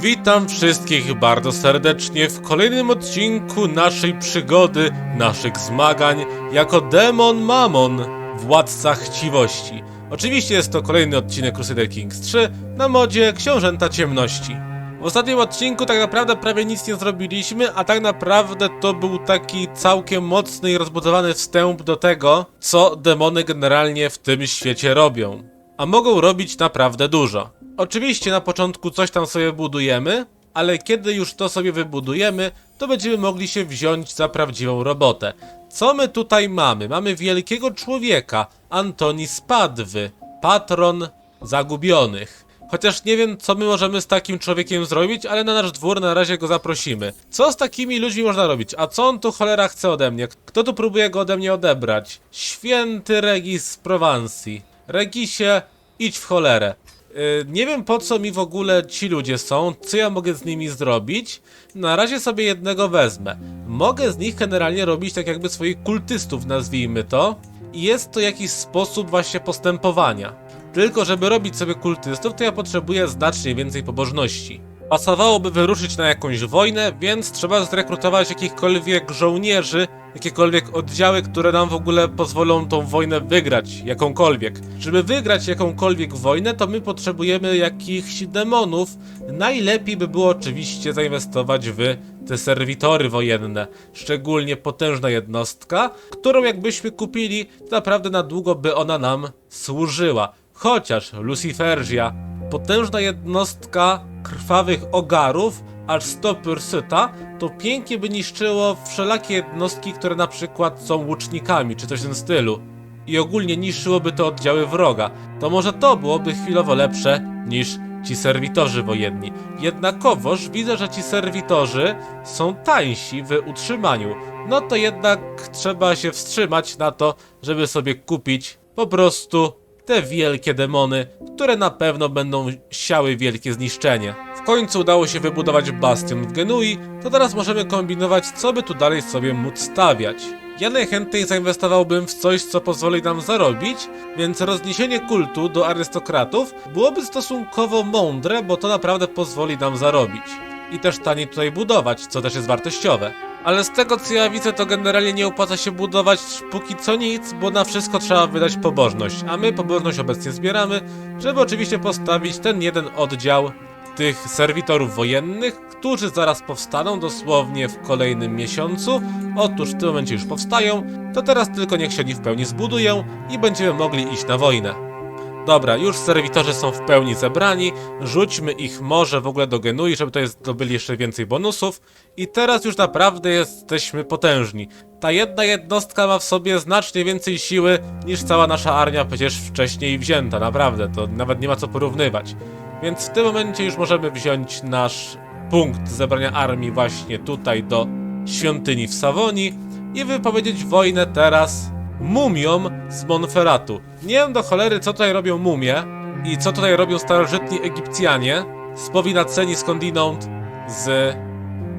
Witam wszystkich bardzo serdecznie w kolejnym odcinku naszej przygody, naszych zmagań jako Demon Mamon, władca chciwości. Oczywiście jest to kolejny odcinek Crusader Kings 3 na modzie Książęta Ciemności. W ostatnim odcinku tak naprawdę prawie nic nie zrobiliśmy, a tak naprawdę to był taki całkiem mocny i rozbudowany wstęp do tego, co demony generalnie w tym świecie robią. A mogą robić naprawdę dużo. Oczywiście na początku coś tam sobie budujemy, ale kiedy już to sobie wybudujemy, to będziemy mogli się wziąć za prawdziwą robotę. Co my tutaj mamy? Mamy wielkiego człowieka, Antoni Spadwy, patron zagubionych. Chociaż nie wiem, co my możemy z takim człowiekiem zrobić, ale na nasz dwór na razie go zaprosimy. Co z takimi ludźmi można robić? A co on tu cholera chce ode mnie? Kto tu próbuje go ode mnie odebrać? Święty Regis z Prowansji. Regisie, idź w cholerę. Yy, nie wiem po co mi w ogóle ci ludzie są, co ja mogę z nimi zrobić. Na razie sobie jednego wezmę. Mogę z nich generalnie robić tak jakby swoich kultystów, nazwijmy to. I jest to jakiś sposób właśnie postępowania. Tylko żeby robić sobie kultystów, to ja potrzebuję znacznie więcej pobożności. Pasowałoby wyruszyć na jakąś wojnę, więc trzeba zrekrutować jakichkolwiek żołnierzy, jakiekolwiek oddziały, które nam w ogóle pozwolą tą wojnę wygrać, jakąkolwiek. Żeby wygrać jakąkolwiek wojnę, to my potrzebujemy jakichś demonów. Najlepiej by było oczywiście zainwestować w te serwitory wojenne. Szczególnie potężna jednostka, którą jakbyśmy kupili, to naprawdę na długo by ona nam służyła. Chociaż Luciferzia, potężna jednostka krwawych ogarów, aż 100 pursuta, to pięknie by niszczyło wszelakie jednostki, które na przykład są łucznikami, czy coś w tym stylu. I ogólnie niszczyłoby to oddziały wroga. To może to byłoby chwilowo lepsze niż ci serwitorzy wojenni. Jednakowoż widzę, że ci serwitorzy są tańsi w utrzymaniu. No to jednak trzeba się wstrzymać na to, żeby sobie kupić po prostu te wielkie demony, które na pewno będą siały wielkie zniszczenie. W końcu udało się wybudować bastion w Genui, to teraz możemy kombinować, co by tu dalej sobie móc stawiać. Ja najchętniej zainwestowałbym w coś, co pozwoli nam zarobić, więc rozniesienie kultu do arystokratów byłoby stosunkowo mądre, bo to naprawdę pozwoli nam zarobić. I też taniej tutaj budować, co też jest wartościowe. Ale z tego co ja widzę, to generalnie nie opłaca się budować póki co nic, bo na wszystko trzeba wydać pobożność. A my pobożność obecnie zbieramy, żeby oczywiście postawić ten jeden oddział tych serwitorów wojennych, którzy zaraz powstaną dosłownie w kolejnym miesiącu. Otóż w tym momencie już powstają, to teraz tylko niech się oni w pełni zbudują i będziemy mogli iść na wojnę. Dobra, już serwitorzy są w pełni zebrani, rzućmy ich może w ogóle do Genui, żeby tutaj zdobyli jeszcze więcej bonusów i teraz już naprawdę jesteśmy potężni. Ta jedna jednostka ma w sobie znacznie więcej siły niż cała nasza armia przecież wcześniej wzięta, naprawdę, to nawet nie ma co porównywać. Więc w tym momencie już możemy wziąć nasz punkt zebrania armii właśnie tutaj do świątyni w Sawonii i wypowiedzieć wojnę teraz mumiom z Monferratu. Nie wiem do cholery, co tutaj robią mumie i co tutaj robią starożytni Egipcjanie, spowinaceni skądinąd z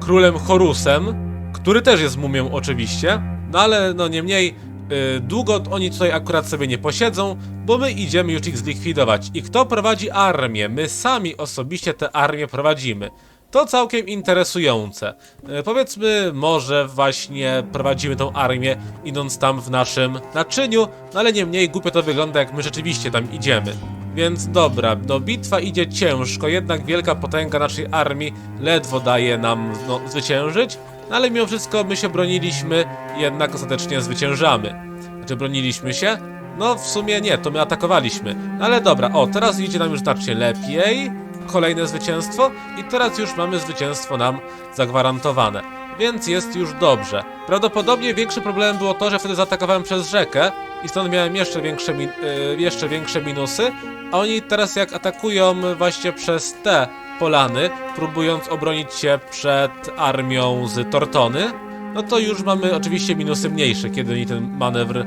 królem Horusem, który też jest mumią oczywiście, no ale no niemniej yy, długo oni tutaj akurat sobie nie posiedzą, bo my idziemy już ich zlikwidować. I kto prowadzi armię? My sami osobiście tę armię prowadzimy. To całkiem interesujące. E, powiedzmy, może właśnie prowadzimy tą armię, idąc tam w naszym naczyniu, no ale nie mniej głupio to wygląda, jak my rzeczywiście tam idziemy. Więc dobra, no bitwa idzie ciężko, jednak wielka potęga naszej armii ledwo daje nam no, zwyciężyć, no ale mimo wszystko my się broniliśmy, jednak ostatecznie zwyciężamy. Znaczy broniliśmy się? No w sumie nie, to my atakowaliśmy. No ale dobra, o, teraz idzie nam już znacznie lepiej kolejne zwycięstwo i teraz już mamy zwycięstwo nam zagwarantowane. Więc jest już dobrze. Prawdopodobnie większym problemem było to, że wtedy zaatakowałem przez rzekę i stąd miałem jeszcze większe, min- y, jeszcze większe minusy, a oni teraz jak atakują właśnie przez te polany, próbując obronić się przed armią z Tortony, no to już mamy oczywiście minusy mniejsze, kiedy oni ten manewr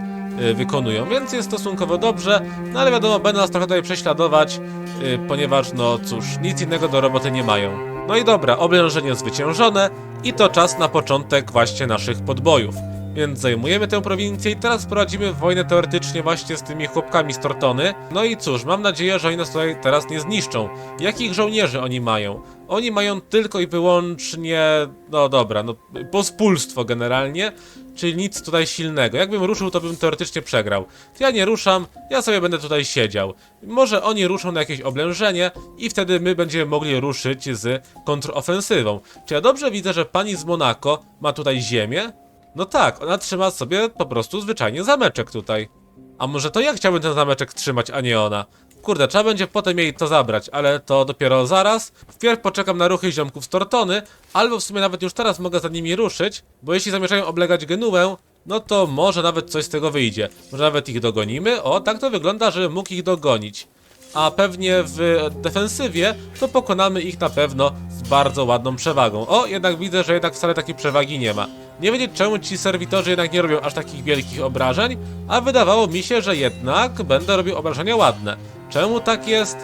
wykonują, więc jest stosunkowo dobrze, no ale wiadomo, będą nas trochę tutaj prześladować, y, ponieważ no cóż, nic innego do roboty nie mają. No i dobra, oblężenie zwyciężone i to czas na początek właśnie naszych podbojów. Więc zajmujemy tę prowincję i teraz prowadzimy wojnę teoretycznie właśnie z tymi chłopkami z Tortony. No i cóż, mam nadzieję, że oni nas tutaj teraz nie zniszczą. Jakich żołnierzy oni mają? Oni mają tylko i wyłącznie, no dobra, no pospólstwo generalnie, czyli nic tutaj silnego. Jakbym ruszył, to bym teoretycznie przegrał. Ja nie ruszam, ja sobie będę tutaj siedział. Może oni ruszą na jakieś oblężenie i wtedy my będziemy mogli ruszyć z kontrofensywą. Czy ja dobrze widzę, że pani z Monako ma tutaj ziemię? No tak, ona trzyma sobie po prostu zwyczajnie zameczek tutaj. A może to ja chciałbym ten zameczek trzymać, a nie ona? Kurde, trzeba będzie potem jej to zabrać, ale to dopiero zaraz. Wpierw poczekam na ruchy ziomków z Tortony, albo w sumie nawet już teraz mogę za nimi ruszyć, bo jeśli zamierzają oblegać Genuę, no to może nawet coś z tego wyjdzie. Może nawet ich dogonimy? O, tak to wygląda, że mógł ich dogonić. A pewnie w defensywie to pokonamy ich na pewno z bardzo ładną przewagą. O, jednak widzę, że jednak wcale takiej przewagi nie ma. Nie wiedzieć czemu ci serwitorzy jednak nie robią aż takich wielkich obrażeń, a wydawało mi się, że jednak będę robił obrażenia ładne. Czemu tak jest?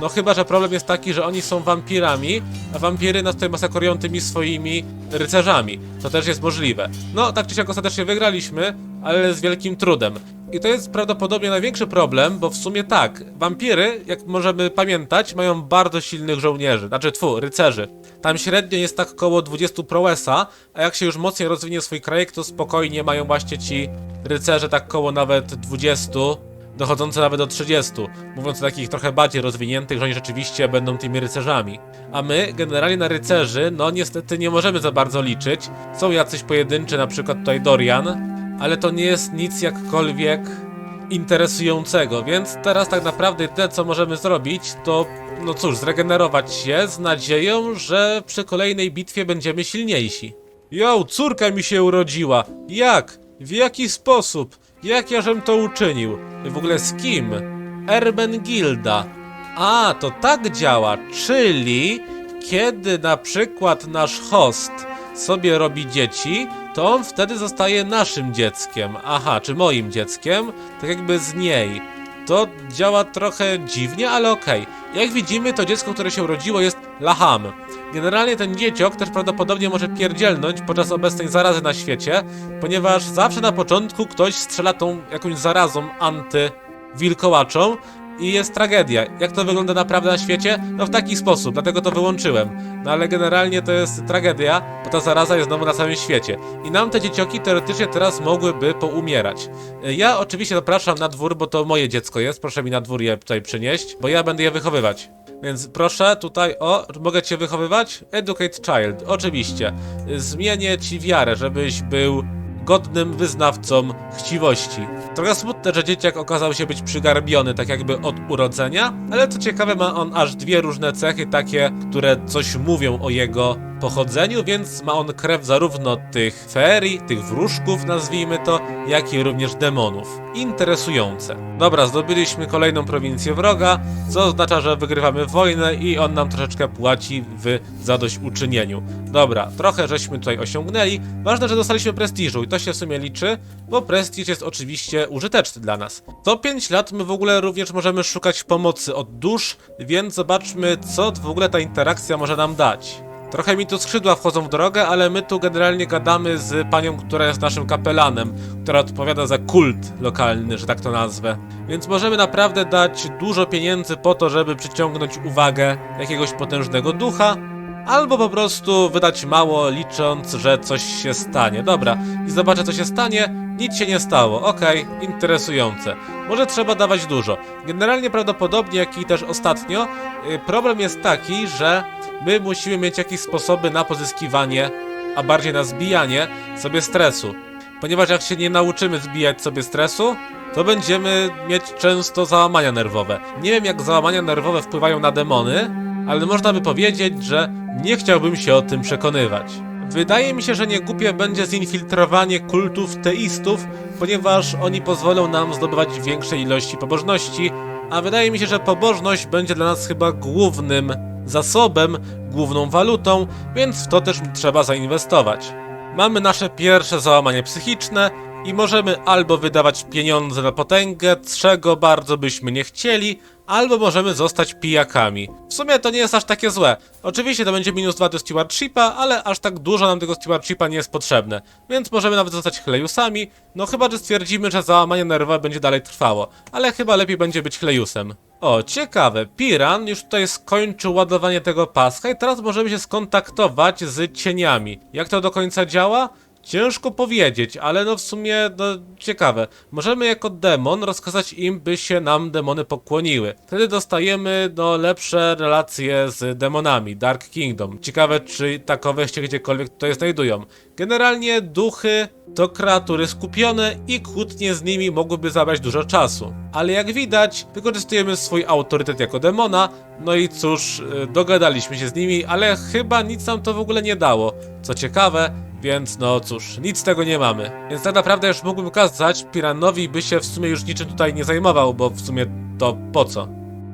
No chyba, że problem jest taki, że oni są wampirami, a wampiry nas tutaj masakrują tymi swoimi rycerzami. To też jest możliwe. No, tak czy siak ostatecznie wygraliśmy, ale z wielkim trudem. I to jest prawdopodobnie największy problem, bo w sumie tak, wampiry, jak możemy pamiętać, mają bardzo silnych żołnierzy, znaczy tfu, rycerzy. Tam średnio jest tak około 20 prowesa, a jak się już mocniej rozwinie swój krajek, to spokojnie mają właśnie ci rycerze tak koło nawet 20, dochodzące nawet do 30, mówiąc o takich trochę bardziej rozwiniętych, że oni rzeczywiście będą tymi rycerzami. A my, generalnie na rycerzy, no niestety nie możemy za bardzo liczyć. Są jacyś pojedynczy, na przykład tutaj Dorian, ale to nie jest nic jakkolwiek interesującego, więc teraz tak naprawdę jedyne co możemy zrobić to, no cóż, zregenerować się z nadzieją, że przy kolejnej bitwie będziemy silniejsi. Jo, córka mi się urodziła. Jak? W jaki sposób? Jak ja żem to uczynił? W ogóle z kim? Erbengilda. A, to tak działa, czyli kiedy na przykład nasz host sobie robi dzieci, to on wtedy zostaje naszym dzieckiem. Aha, czy moim dzieckiem? Tak jakby z niej. To działa trochę dziwnie, ale okej. Jak widzimy, to dziecko, które się urodziło jest Laham. Generalnie ten dzieciok też prawdopodobnie może pierdzielnąć podczas obecnej zarazy na świecie, ponieważ zawsze na początku ktoś strzela tą jakąś zarazą anty-wilkołaczą i jest tragedia. Jak to wygląda naprawdę na świecie? No w taki sposób, dlatego to wyłączyłem. No ale generalnie to jest tragedia, bo ta zaraza jest znowu na całym świecie. I nam te dziecioki teoretycznie teraz mogłyby poumierać. Ja oczywiście zapraszam na dwór, bo to moje dziecko jest, proszę mi na dwór je tutaj przynieść, bo ja będę je wychowywać. Więc proszę tutaj, o, mogę cię wychowywać? Educate child, oczywiście. Zmienię ci wiarę, żebyś był godnym wyznawcą chciwości. Trochę smutne, że dzieciak okazał się być przygarbiony tak jakby od urodzenia, ale co ciekawe ma on aż dwie różne cechy takie, które coś mówią o jego pochodzeniu, więc ma on krew zarówno tych ferii, tych wróżków nazwijmy to, jak i również demonów. Interesujące. Dobra, zdobyliśmy kolejną prowincję wroga, co oznacza, że wygrywamy wojnę i on nam troszeczkę płaci w zadośćuczynieniu. Dobra, trochę żeśmy tutaj osiągnęli. Ważne, że dostaliśmy prestiżu i to się w sumie liczy, bo prestiż jest oczywiście użyteczny dla nas. Co 5 lat my w ogóle również możemy szukać pomocy od dusz, więc zobaczmy, co w ogóle ta interakcja może nam dać. Trochę mi tu skrzydła wchodzą w drogę, ale my tu generalnie gadamy z panią, która jest naszym kapelanem, która odpowiada za kult lokalny, że tak to nazwę. Więc możemy naprawdę dać dużo pieniędzy po to, żeby przyciągnąć uwagę jakiegoś potężnego ducha, albo po prostu wydać mało, licząc, że coś się stanie. Dobra, i zobaczę co się stanie. Nic się nie stało, okej, interesujące. Może trzeba dawać dużo. Generalnie prawdopodobnie, jak i też ostatnio, y, problem jest taki, że my musimy mieć jakieś sposoby na pozyskiwanie, a bardziej na zbijanie sobie stresu. Ponieważ jak się nie nauczymy zbijać sobie stresu, to będziemy mieć często załamania nerwowe. Nie wiem jak załamania nerwowe wpływają na demony, ale można by powiedzieć, że nie chciałbym się o tym przekonywać. Wydaje mi się, że nie głupie będzie zinfiltrowanie kultów teistów, ponieważ oni pozwolą nam zdobywać większe ilości pobożności, a wydaje mi się, że pobożność będzie dla nas chyba głównym zasobem, główną walutą, więc w to też trzeba zainwestować. Mamy nasze pierwsze załamanie psychiczne i możemy albo wydawać pieniądze na potęgę, czego bardzo byśmy nie chcieli, albo możemy zostać pijakami. W sumie to nie jest aż takie złe. Oczywiście to będzie minus 2 do stewardshipa, ale aż tak dużo nam tego stewardshipa nie jest potrzebne. Więc możemy nawet zostać chlejusami, no chyba, że stwierdzimy, że załamanie nerwowe będzie dalej trwało. Ale chyba lepiej będzie być chlejusem. O, ciekawe, Piran już tutaj skończył ładowanie tego paska i teraz możemy się skontaktować z cieniami. Jak to do końca działa? Ciężko powiedzieć, ale no w sumie, no ciekawe. Możemy jako demon rozkazać im, by się nam demony pokłoniły. Wtedy dostajemy, no, lepsze relacje z demonami, Dark Kingdom. Ciekawe, czy takowe się gdziekolwiek tutaj znajdują. Generalnie duchy to kreatury skupione i kłótnie z nimi mogłyby zabrać dużo czasu. Ale jak widać, wykorzystujemy swój autorytet jako demona, no i cóż, y, dogadaliśmy się z nimi, ale chyba nic nam to w ogóle nie dało. Co ciekawe, więc no cóż, nic z tego nie mamy. Więc tak naprawdę już mógłbym kazać Piranowi, by się w sumie już niczym tutaj nie zajmował, bo w sumie to po co?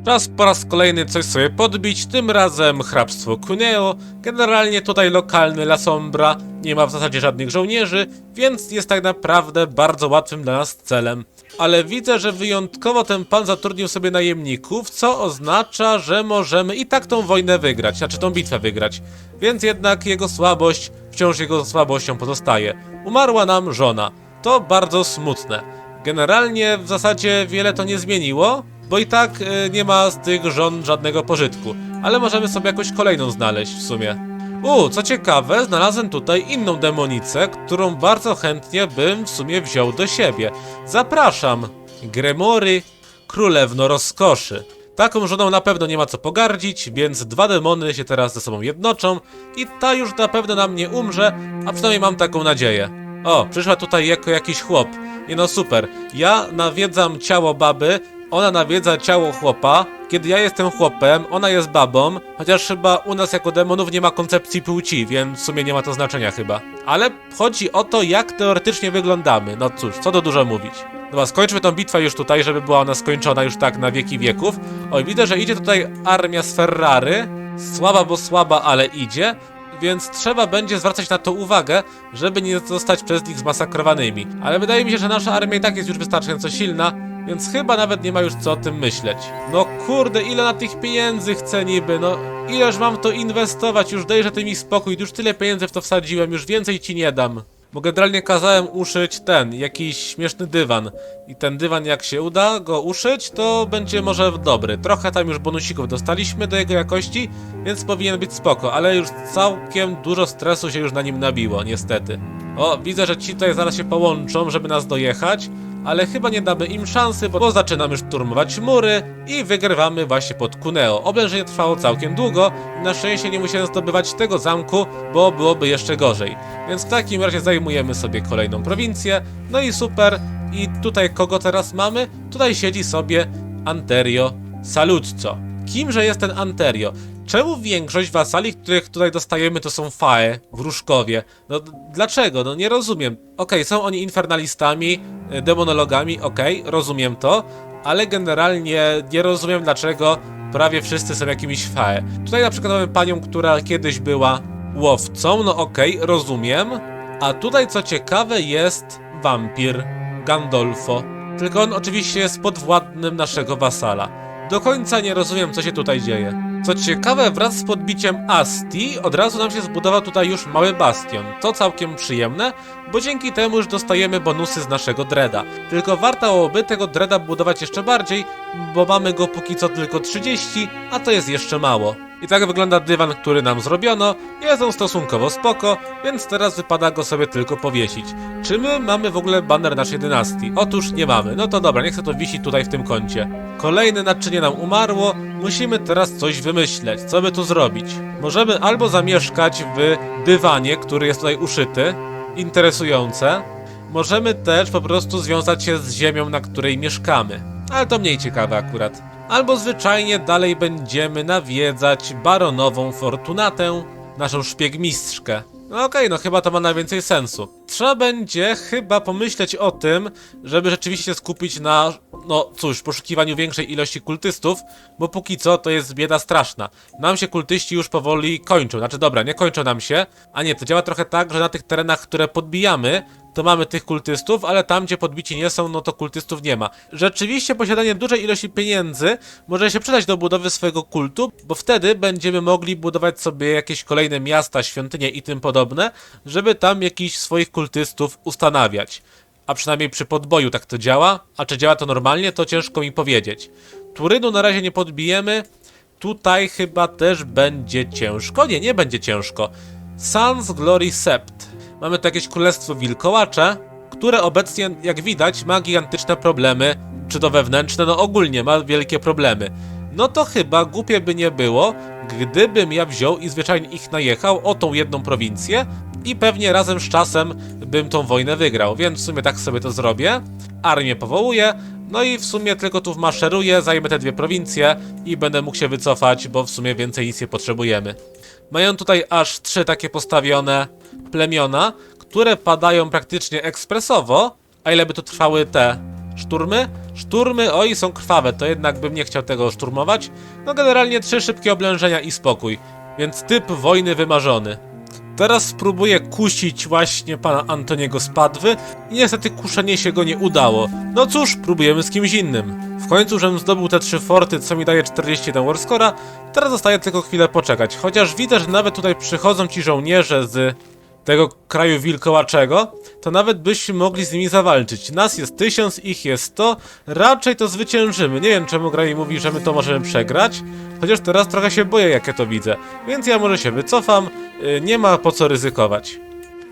Czas po raz kolejny coś sobie podbić, tym razem hrabstwo Cuneo. Generalnie tutaj lokalny La Sombra nie ma w zasadzie żadnych żołnierzy, więc jest tak naprawdę bardzo łatwym dla nas celem. Ale widzę, że wyjątkowo ten pan zatrudnił sobie najemników, co oznacza, że możemy i tak tą wojnę wygrać, znaczy tą bitwę wygrać. Więc jednak jego słabość wciąż jego słabością pozostaje. Umarła nam żona. To bardzo smutne. Generalnie w zasadzie wiele to nie zmieniło, bo i tak y, nie ma z tych żon żadnego pożytku. Ale możemy sobie jakąś kolejną znaleźć w sumie. U, co ciekawe, znalazłem tutaj inną demonicę, którą bardzo chętnie bym w sumie wziął do siebie. Zapraszam, Gremory, królewno rozkoszy. Taką żoną na pewno nie ma co pogardzić, więc dwa demony się teraz ze sobą jednoczą i ta już na pewno nam nie umrze, a przynajmniej mam taką nadzieję. O, przyszła tutaj jako jakiś chłop. Nie no super. Ja nawiedzam ciało baby, ona nawiedza ciało chłopa. Kiedy ja jestem chłopem, ona jest babą, chociaż chyba u nas jako demonów nie ma koncepcji płci, więc w sumie nie ma to znaczenia chyba. Ale chodzi o to, jak teoretycznie wyglądamy. No cóż, co to dużo mówić. Dobra, skończmy tą bitwę już tutaj, żeby była ona skończona już tak na wieki wieków. Oj, widzę, że idzie tutaj armia z Ferrary. Słaba, bo słaba, ale idzie. Więc trzeba będzie zwracać na to uwagę, żeby nie zostać przez nich zmasakrowanymi. Ale wydaje mi się, że nasza armia i tak jest już wystarczająco silna, więc chyba nawet nie ma już co o tym myśleć. No kurde, ile na tych pieniędzy chcę niby, no ileż mam to inwestować, już dejże ty mi spokój, już tyle pieniędzy w to wsadziłem, już więcej ci nie dam. Bo generalnie kazałem uszyć ten, jakiś śmieszny dywan. I ten dywan jak się uda go uszyć, to będzie może dobry. Trochę tam już bonusików dostaliśmy do jego jakości, więc powinien być spoko, ale już całkiem dużo stresu się już na nim nabiło, niestety. O, widzę, że ci tutaj zaraz się połączą, żeby nas dojechać, ale chyba nie damy im szansy, bo zaczynamy szturmować mury i wygrywamy właśnie pod Cuneo. Oblężenie trwało całkiem długo na szczęście nie musiałem zdobywać tego zamku, bo byłoby jeszcze gorzej. Więc w takim razie zajmujemy sobie kolejną prowincję, no i super. I tutaj kogo teraz mamy? Tutaj siedzi sobie Anterio Saluzzo. Kimże jest ten Anterio? Czemu większość wasali, których tutaj dostajemy, to są fae, wróżkowie? No dlaczego? No nie rozumiem. Okej, są oni infernalistami, y, demonologami, okej, rozumiem to, ale generalnie nie rozumiem dlaczego prawie wszyscy są jakimiś fae. Tutaj na przykład mamy panią, która kiedyś była łowcą, no okej, rozumiem. A tutaj co ciekawe jest wampir Gandolfo. Tylko on oczywiście jest podwładnym naszego wasala. Do końca nie rozumiem, co się tutaj dzieje. Co ciekawe, wraz z podbiciem Asti od razu nam się zbudował tutaj już mały bastion. To całkiem przyjemne, bo dzięki temu już dostajemy bonusy z naszego dreda. Tylko warto byłoby tego dreda budować jeszcze bardziej, bo mamy go póki co tylko 30, a to jest jeszcze mało. I tak wygląda dywan, który nam zrobiono. Jest on stosunkowo spoko, więc teraz wypada go sobie tylko powiesić. Czy my mamy w ogóle banner naszej dynastii? Otóż nie mamy. No to dobra, niech to wisi tutaj w tym kącie. Kolejne naczynie nam umarło. Musimy teraz coś wymyśleć. Co by tu zrobić? Możemy albo zamieszkać w dywanie, który jest tutaj uszyty. Interesujące. Możemy też po prostu związać się z ziemią, na której mieszkamy. Ale to mniej ciekawe akurat. Albo zwyczajnie dalej będziemy nawiedzać baronową Fortunatę, naszą szpiegmistrzkę. No okej, no chyba to ma najwięcej sensu. Trzeba będzie chyba pomyśleć o tym, żeby rzeczywiście skupić na, no cóż, poszukiwaniu większej ilości kultystów, bo póki co to jest bieda straszna. Nam się kultyści już powoli kończą, znaczy dobra, nie kończą nam się, a nie, to działa trochę tak, że na tych terenach, które podbijamy, to mamy tych kultystów, ale tam, gdzie podbici nie są, no to kultystów nie ma. Rzeczywiście posiadanie dużej ilości pieniędzy może się przydać do budowy swojego kultu, bo wtedy będziemy mogli budować sobie jakieś kolejne miasta, świątynie i tym podobne, żeby tam jakichś swoich kultystów ustanawiać. A przynajmniej przy podboju tak to działa, a czy działa to normalnie, to ciężko mi powiedzieć. Turynu na razie nie podbijemy, tutaj chyba też będzie ciężko. Nie, nie będzie ciężko. Sans Glory Sept. Mamy tu jakieś królestwo wilkołacze, które obecnie, jak widać, ma gigantyczne problemy. Czy to wewnętrzne? No ogólnie ma wielkie problemy. No to chyba głupie by nie było, gdybym ja wziął i zwyczajnie ich najechał o tą jedną prowincję i pewnie razem z czasem bym tą wojnę wygrał, więc w sumie tak sobie to zrobię. Armię powołuję, no i w sumie tylko tu wmaszeruję, zajmę te dwie prowincje i będę mógł się wycofać, bo w sumie więcej nic nie potrzebujemy. Mają tutaj aż trzy takie postawione plemiona, które padają praktycznie ekspresowo. A ile by to trwały te szturmy? Szturmy, oj, są krwawe, to jednak bym nie chciał tego szturmować. No generalnie trzy szybkie oblężenia i spokój. Więc typ wojny wymarzony. Teraz spróbuję kusić właśnie pana Antoniego z Padwy i niestety kuszenie się go nie udało. No cóż, próbujemy z kimś innym. W końcu, żebym zdobył te trzy forty, co mi daje 41 warscora, teraz zostaje tylko chwilę poczekać. Chociaż widzę, że nawet tutaj przychodzą ci żołnierze z tego kraju wilkołaczego, to nawet byśmy mogli z nimi zawalczyć. Nas jest tysiąc, ich jest sto, raczej to zwyciężymy. Nie wiem czemu gra mi mówi, że my to możemy przegrać, chociaż teraz trochę się boję jak ja to widzę, więc ja może się wycofam, yy, nie ma po co ryzykować.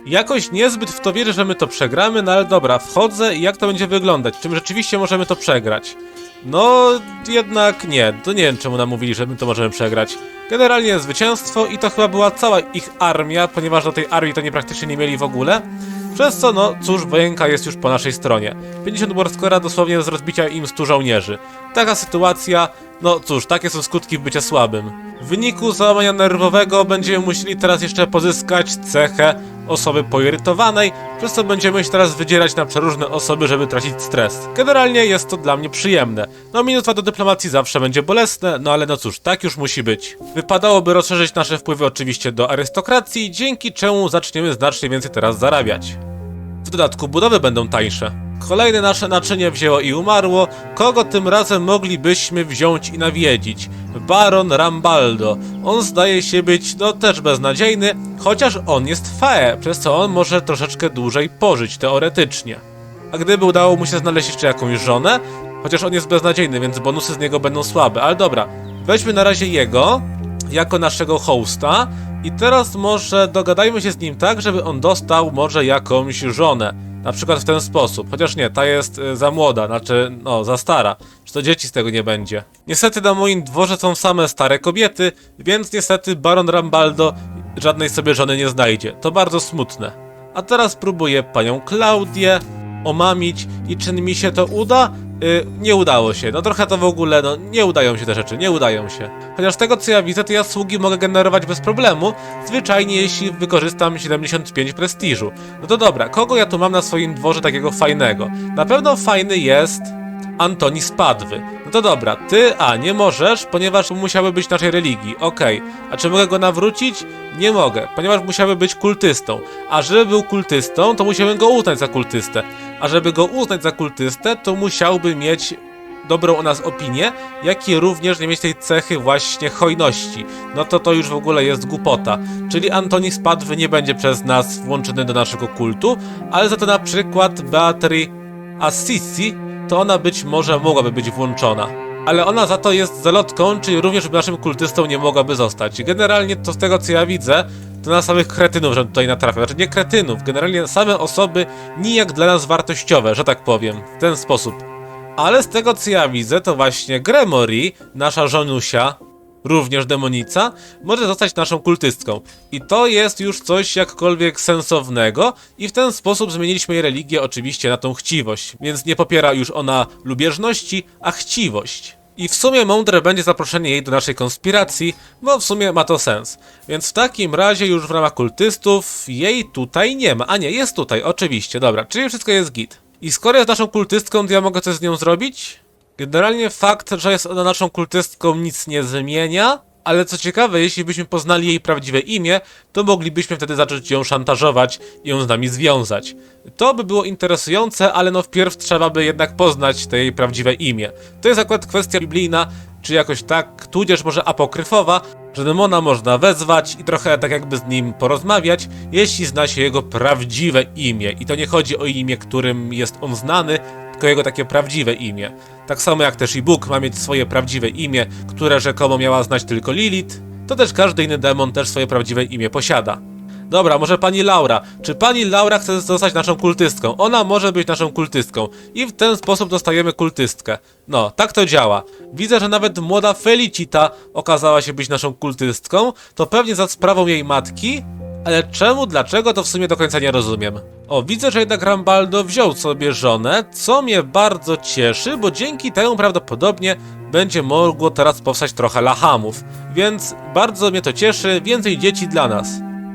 Jakoś niezbyt w to wierzę, że my to przegramy, no ale dobra, wchodzę i jak to będzie wyglądać? Czy my rzeczywiście możemy to przegrać? No, jednak nie. To nie wiem, czemu nam mówili, że my to możemy przegrać. Generalnie zwycięstwo i to chyba była cała ich armia, ponieważ do tej armii to nie praktycznie nie mieli w ogóle. Przez co, no cóż, wojenka jest już po naszej stronie. 50 warscora dosłownie z rozbicia im 100 żołnierzy. Taka sytuacja, no cóż, takie są skutki bycia słabym. W wyniku załamania nerwowego będziemy musieli teraz jeszcze pozyskać cechę osoby poirytowanej, przez co będziemy się teraz wydzierać na przeróżne osoby, żeby tracić stres. Generalnie jest to dla mnie przyjemne. No minus dwa do dyplomacji zawsze będzie bolesne, no ale no cóż, tak już musi być. Wypadałoby rozszerzyć nasze wpływy oczywiście do arystokracji, dzięki czemu zaczniemy znacznie więcej teraz zarabiać. W dodatku budowy będą tańsze. Kolejne nasze naczynie wzięło i umarło. Kogo tym razem moglibyśmy wziąć i nawiedzić? Baron Rambaldo. On zdaje się być, no też beznadziejny, chociaż on jest fae, przez co on może troszeczkę dłużej pożyć, teoretycznie. A gdyby udało mu się znaleźć jeszcze jakąś żonę, chociaż on jest beznadziejny, więc bonusy z niego będą słabe, ale dobra. Weźmy na razie jego, jako naszego hosta i teraz może dogadajmy się z nim tak, żeby on dostał może jakąś żonę. Na przykład w ten sposób. Chociaż nie, ta jest y, za młoda, znaczy, no, za stara. Czy to dzieci z tego nie będzie. Niestety na moim dworze są same stare kobiety, więc niestety Baron Rambaldo żadnej sobie żony nie znajdzie. To bardzo smutne. A teraz próbuję panią Klaudię omamić i czy mi się to uda? Yy, nie udało się. No trochę to w ogóle, no nie udają się te rzeczy, nie udają się. Chociaż tego co ja widzę, to ja sługi mogę generować bez problemu, zwyczajnie jeśli wykorzystam 75 prestiżu. No to dobra, kogo ja tu mam na swoim dworze takiego fajnego? Na pewno fajny jest... Antoni z Padwy. No to dobra, ty, a nie możesz, ponieważ musiały być naszej religii. Okej. A czy mogę go nawrócić? Nie mogę, ponieważ musiały być kultystą. A żeby był kultystą, to musiałem go uznać za kultystę. A żeby go uznać za kultystę, to musiałby mieć dobrą o nas opinię, jak i również nie mieć tej cechy właśnie hojności. No to to już w ogóle jest głupota. Czyli Antoni z Padwy nie będzie przez nas włączony do naszego kultu, ale za to na przykład Beatrice Assisi to ona być może mogłaby być włączona. Ale ona za to jest zelotką, czyli również naszym kultystą nie mogłaby zostać. Generalnie to z tego co ja widzę, to na samych kretynów, że tutaj natrafiam. Znaczy nie kretynów, generalnie same osoby nijak dla nas wartościowe, że tak powiem, w ten sposób. Ale z tego co ja widzę, to właśnie Gremory, nasza żonusia, również demonica, może zostać naszą kultystką. I to jest już coś jakkolwiek sensownego i w ten sposób zmieniliśmy jej religię oczywiście na tą chciwość, więc nie popiera już ona lubieżności, a chciwość. I w sumie mądre będzie zaproszenie jej do naszej konspiracji, bo w sumie ma to sens. Więc w takim razie już w ramach kultystów jej tutaj nie ma. A nie, jest tutaj, oczywiście, dobra, czyli wszystko jest git. I skoro jest naszą kultystką, to ja mogę coś z nią zrobić? Generalnie fakt, że jest ona naszą kultystką nic nie zmienia, Ale co ciekawe, jeśli byśmy poznali jej prawdziwe imię, to moglibyśmy wtedy zacząć ją szantażować i ją z nami związać. To by było interesujące, ale no wpierw trzeba by jednak poznać te jej prawdziwe imię. To jest akurat kwestia biblijna, czy jakoś tak, tudzież może apokryfowa, że demona można wezwać i trochę tak jakby z nim porozmawiać, jeśli zna się jego prawdziwe imię. I to nie chodzi o imię, którym jest on znany, tylko jego takie prawdziwe imię. Tak samo jak też i Bóg ma mieć swoje prawdziwe imię, które rzekomo miała znać tylko Lilith, to też każdy inny demon też swoje prawdziwe imię posiada. Dobra, może pani Laura. Czy pani Laura chce zostać naszą kultystką? Ona może być naszą kultystką. I w ten sposób dostajemy kultystkę. No, tak to działa. Widzę, że nawet młoda Felicita okazała się być naszą kultystką. To pewnie za sprawą jej matki. Ale czemu, dlaczego, to w sumie do końca nie rozumiem. O, widzę, że jednak Rambaldo wziął sobie żonę, co mnie bardzo cieszy, bo dzięki temu prawdopodobnie będzie mogło teraz powstać trochę lahamów. Więc bardzo mnie to cieszy, więcej dzieci dla nas.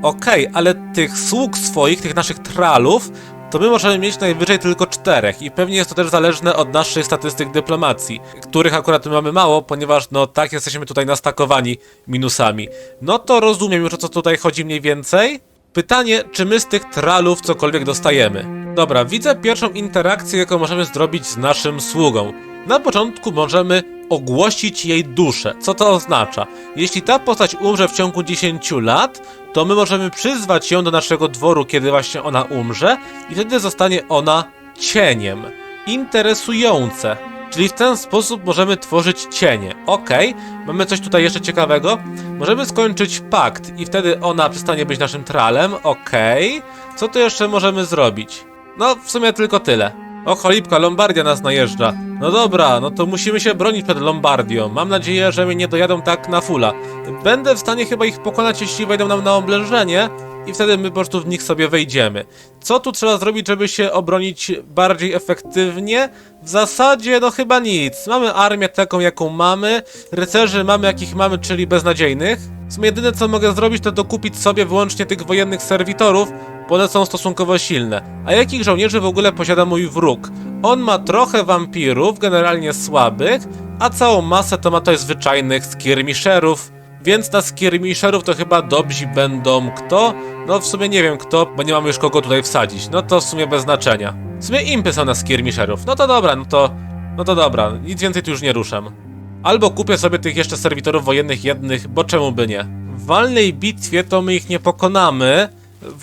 Okej, ale tych sług swoich, tych naszych tralów, to my możemy mieć najwyżej tylko czterech i pewnie jest to też zależne od naszych statystyk dyplomacji, których akurat my mamy mało, ponieważ no tak jesteśmy tutaj nastakowani minusami. No to rozumiem już o co tutaj chodzi mniej więcej. Pytanie, czy my z tych tralów cokolwiek dostajemy? Dobra, widzę pierwszą interakcję, jaką możemy zrobić z naszym sługą. Na początku możemy ogłosić jej duszę. Co to oznacza? Jeśli ta postać umrze w ciągu 10 lat, to my możemy przyzwać ją do naszego dworu, kiedy właśnie ona umrze, i wtedy zostanie ona cieniem. Interesujące. Czyli w ten sposób możemy tworzyć cienie. Okej, mamy coś tutaj jeszcze ciekawego. Możemy skończyć pakt i wtedy ona przestanie być naszym tralem. Okej. Co tu jeszcze możemy zrobić? No, w sumie tylko tyle. O, cholipka, Lombardia nas najeżdża. No dobra, no to musimy się bronić przed Lombardią. Mam nadzieję, że mnie nie dojadą tak na fula. Będę w stanie chyba ich pokonać, jeśli wejdą nam na oblężenie i wtedy my po prostu w nich sobie wejdziemy. Co tu trzeba zrobić, żeby się obronić bardziej efektywnie? W zasadzie, no chyba nic. Mamy armię taką, jaką mamy, rycerzy mamy, jakich mamy, czyli beznadziejnych. W sumie jedyne, co mogę zrobić, to dokupić sobie wyłącznie tych wojennych serwitorów, bo one są stosunkowo silne. A jakich żołnierzy w ogóle posiada mój wróg? On ma trochę wampirów, generalnie słabych, a całą masę to ma to zwyczajnych skirmisherów, więc na skirmisherów to chyba dobrzy będą kto? No w sumie nie wiem kto, bo nie mamy już kogo tutaj wsadzić. No to w sumie bez znaczenia. W sumie impy są na skirmisherów. No to dobra, no to... No to dobra, nic więcej tu już nie ruszam. Albo kupię sobie tych jeszcze serwitorów wojennych jednych, bo czemu by nie? W walnej bitwie to my ich nie pokonamy,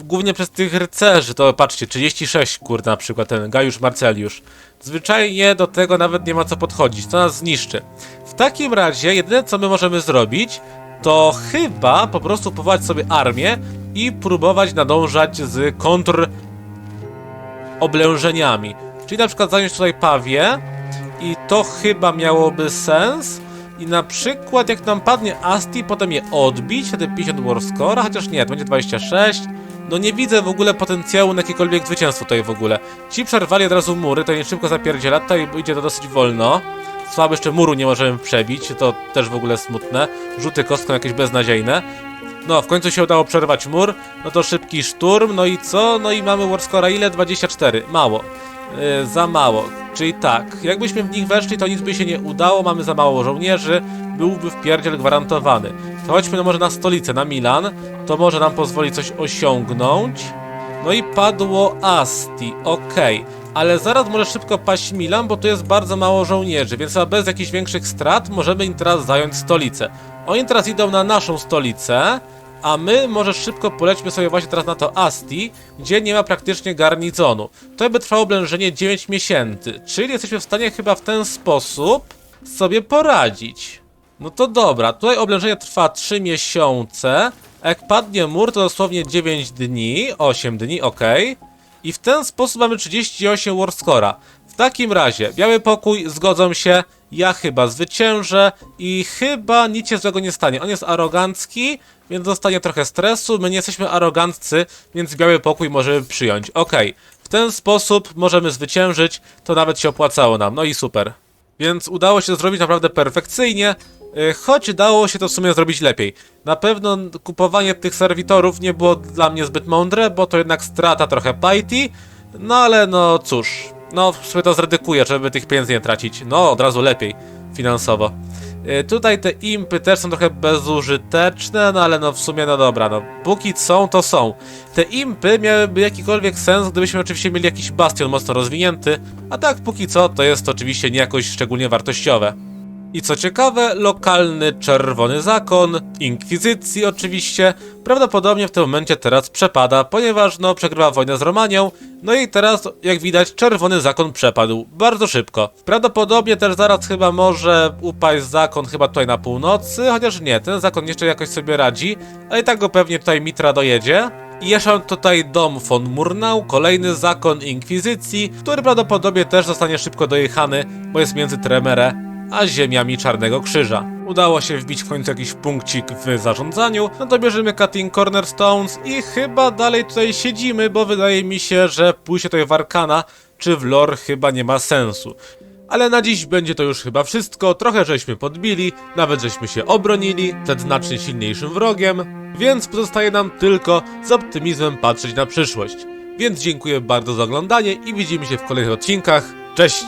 głównie przez tych rycerzy, to patrzcie, 36 kurde na przykład ten Gajusz Marceliusz. Zwyczajnie do tego nawet nie ma co podchodzić, to nas zniszczy. W takim razie jedyne co my możemy zrobić, to chyba po prostu powołać sobie armię i próbować nadążać z kontr oblężeniami. Czyli na przykład zająć tutaj Pawię i to chyba miałoby sens. I na przykład jak nam padnie Asti, potem je odbić, wtedy 50 war score, chociaż nie, to będzie 26. No nie widzę w ogóle potencjału na jakiekolwiek zwycięstwo tutaj w ogóle. Ci przerwali od razu mury, to nie szybko zapierdziela, tutaj idzie to dosyć wolno. Słabe jeszcze muru nie możemy przebić, to też w ogóle smutne. Rzuty kostką jakieś beznadziejne. No, w końcu się udało przerwać mur, no to szybki szturm, no i co? No i mamy warscora ile? 24, mało. Yy, za mało, czyli tak, jakbyśmy w nich weszli, to nic by się nie udało, mamy za mało żołnierzy, byłby wpierdziel gwarantowany. To chodźmy no może na stolicę, na Milan, to może nam pozwoli coś osiągnąć. No i padło Asti, okej. Ale zaraz może szybko paść Milan, bo tu jest bardzo mało żołnierzy, więc chyba bez jakichś większych strat możemy im teraz zająć stolicę. Oni teraz idą na naszą stolicę, a my może szybko polećmy sobie właśnie teraz na to Asti, gdzie nie ma praktycznie garnizonu. To by trwało oblężenie 9 miesięcy, czyli jesteśmy w stanie chyba w ten sposób sobie poradzić. No to dobra, tutaj oblężenie trwa 3 miesiące, jak padnie mur to dosłownie 9 dni, 8 dni, ok. I w ten sposób mamy 38 warscora. W takim razie, Biały Pokój, zgodzą się, ja chyba zwyciężę i chyba nic się złego nie stanie. On jest arogancki, więc dostanie trochę stresu, my nie jesteśmy aroganccy, więc Biały Pokój możemy przyjąć. Okej, w ten sposób możemy zwyciężyć, to nawet się opłacało nam, no i super. Więc udało się zrobić naprawdę perfekcyjnie, choć dało się to w sumie zrobić lepiej. Na pewno kupowanie tych serwitorów nie było dla mnie zbyt mądre, bo to jednak strata trochę piety, no ale no cóż, no w sumie to zredykuję, żeby tych pieniędzy nie tracić. No od razu lepiej finansowo. Y, Tutaj te impy też są trochę bezużyteczne, no ale no w sumie no dobra, no póki są, to są. Te impy miałyby jakikolwiek sens, gdybyśmy oczywiście mieli jakiś bastion mocno rozwinięty, a tak póki co to jest oczywiście nie jakoś szczególnie wartościowe. I co ciekawe, lokalny czerwony zakon, inkwizycji oczywiście, prawdopodobnie w tym momencie teraz przepada, ponieważ no przegrywa wojnę z Romanią, no i teraz jak widać czerwony zakon przepadł bardzo szybko. Prawdopodobnie też zaraz chyba może upaść zakon chyba tutaj na północy, chociaż nie, ten zakon jeszcze jakoś sobie radzi, ale i tak go pewnie tutaj Mitra dojedzie. I jeszcze mam tutaj dom von Murnau, kolejny zakon inkwizycji, który prawdopodobnie też zostanie szybko dojechany, bo jest między Tremere a ziemiami Czarnego Krzyża. Udało się wbić w końcu jakiś punkcik w zarządzaniu, no to bierzemy Cutting Cornerstones i chyba dalej tutaj siedzimy, bo wydaje mi się, że pójście tutaj w Arkana czy w lore chyba nie ma sensu. Ale na dziś będzie to już chyba wszystko, trochę żeśmy podbili, nawet żeśmy się obronili przed znacznie silniejszym wrogiem, więc pozostaje nam tylko z optymizmem patrzeć na przyszłość. Więc dziękuję bardzo za oglądanie i widzimy się w kolejnych odcinkach. Cześć!